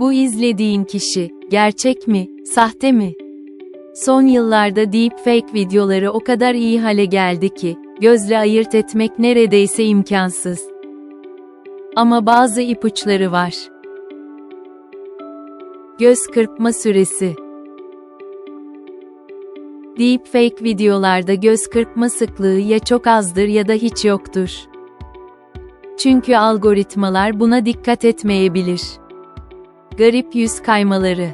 Bu izlediğin kişi, gerçek mi, sahte mi? Son yıllarda deepfake videoları o kadar iyi hale geldi ki, gözle ayırt etmek neredeyse imkansız. Ama bazı ipuçları var. Göz kırpma süresi Deepfake videolarda göz kırpma sıklığı ya çok azdır ya da hiç yoktur. Çünkü algoritmalar buna dikkat etmeyebilir. Garip yüz kaymaları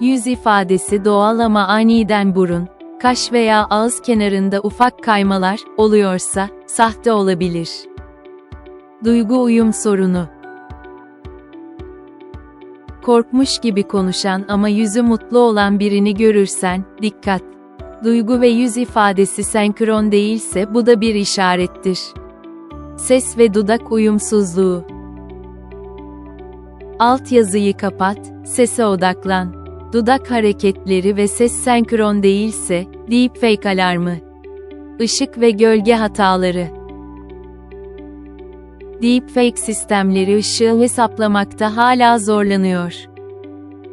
Yüz ifadesi doğal ama aniden burun, kaş veya ağız kenarında ufak kaymalar oluyorsa sahte olabilir. Duygu uyum sorunu Korkmuş gibi konuşan ama yüzü mutlu olan birini görürsen, dikkat. Duygu ve yüz ifadesi senkron değilse bu da bir işarettir. Ses ve dudak uyumsuzluğu. Alt yazıyı kapat, sese odaklan. Dudak hareketleri ve ses senkron değilse, deepfake alarmı. Işık ve gölge hataları. Deepfake sistemleri ışığı hesaplamakta hala zorlanıyor.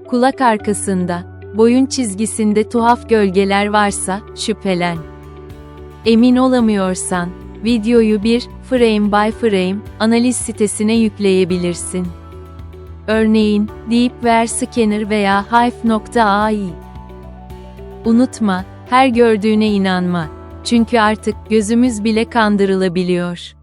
Kulak arkasında, boyun çizgisinde tuhaf gölgeler varsa, şüphelen. Emin olamıyorsan, videoyu bir, frame by frame, analiz sitesine yükleyebilirsin. Örneğin, Deepware Scanner veya Hive.ai. Unutma, her gördüğüne inanma. Çünkü artık gözümüz bile kandırılabiliyor.